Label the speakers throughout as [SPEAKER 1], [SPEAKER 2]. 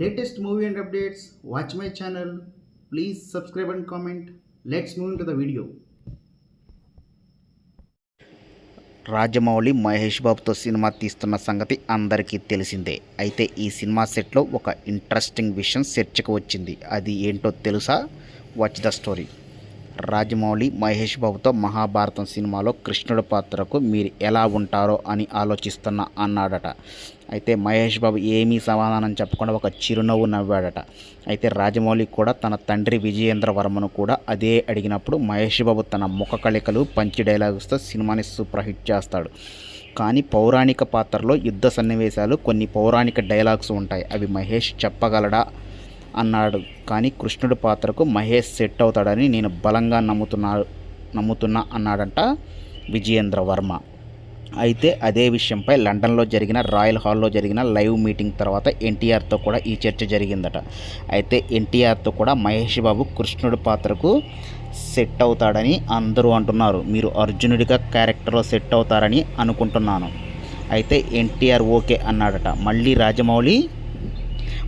[SPEAKER 1] Latest movie and updates watch my channel please subscribe and comment let's move to the video
[SPEAKER 2] Rajamouli Mahesh బాబుతో cinema తీస్తున్న సంగతి అందరికీ తెలిసిందే. అయితే ఈ సినిమా సెట్లో ఒక ఇంట్రెస్టింగ్ విషయం చర్చకు వచ్చింది. అది ఏంటో తెలుసా? Watch the story Rajamouli Mahesh బాబుతో మహాభారతం సినిమాలో కృష్ణుడి పాత్రకు మీరు ఎలా ఉంటారో అని ఆలోచిస్తున్న అన్నాడట. అయితే మహేష్ బాబు ఏమీ సమాధానం చెప్పకుండా ఒక చిరునవ్వు నవ్వాడట. అయితే రాజమౌళి కూడా తన తండ్రి విజయేంద్ర వర్మను కూడా అదే అడిగినప్పుడు మహేష్ బాబు తన ముఖ కళికలు పంచి డైలాగ్స్తో సినిమాని సూపర్ హిట్ చేస్తాడు. కానీ పౌరాణిక పాత్రలో యుద్ధ సన్నివేశాలు కొన్ని పౌరాణిక డైలాగ్స్ ఉంటాయి. అవి మహేష్ చెప్పగలడా? అన్నాడు. కానీ కృష్ణుడి పాత్రకు మహేష్ సెట్ అవుతాడని నేను బలంగా నమ్ముతున్నా నమ్ముతున్నా అన్నాడంట విజయేంద్ర వర్మ. అయితే అదే విషయంపై లండన్లో జరిగిన రాయల్ హాల్లో జరిగిన లైవ్ మీటింగ్ తర్వాత ఎన్టీఆర్తో కూడా ఈ చర్చ జరిగిందట. అయితే ఎన్టీఆర్తో కూడా మహేష్ బాబు కృష్ణుడి పాత్రకు సెట్ అవుతాడని అందరూ అంటున్నారు. మీరు అర్జునుడిగా క్యారెక్టర్లో సెట్ అవుతారని అనుకుంటున్నాను. అయితే ఎన్టీఆర్ ఓకే అన్నాడట. మళ్ళీ రాజమౌళి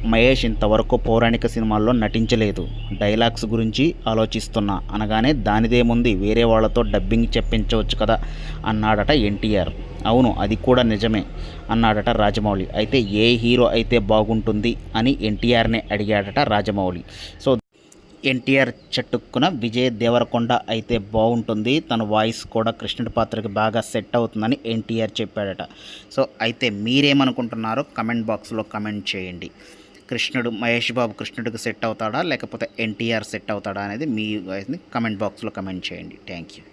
[SPEAKER 2] మహేష్ ఇంతవరకు పౌరాణిక సినిమాల్లో నటించలేదు. డైలాగ్స్ గురించి ఆలోచిస్తున్నా. అనగానే దానిదేముంది? వేరే వాళ్ళతో డబ్బింగ్ చెప్పించవచ్చు కదా? అన్నాడట ఎన్టీఆర్. అవును అది కూడా నిజమే అన్నాడట రాజమౌళి. అయితే ఏ హీరో అయితే బాగుంటుంది అని ఎన్టీఆర్నే అడిగాడట రాజమౌళి. సో ఎన్టీఆర్ చట్టుక్కున విజయ్ దేవరకొండ అయితే బాగుంటుంది. తన వాయిస్ కూడా కృష్ణుడి పాత్రకి బాగా సెట్ అవుతుందని ఎన్టీఆర్ చెప్పాడట. సో అయితే మీరేమనుకుంటున్నారో కమెంట్ బాక్స్లో కమెంట్ చేయండి. కృష్ణుడు మహేష్ బాబు కృష్ణుడికి సెట్ అవుతాడా? లేకపోతే ఎన్టీఆర్ సెట్ అవుతాడా అనేది మీ కమెంట్ బాక్స్లో కమెంట్ చేయండి. Thank you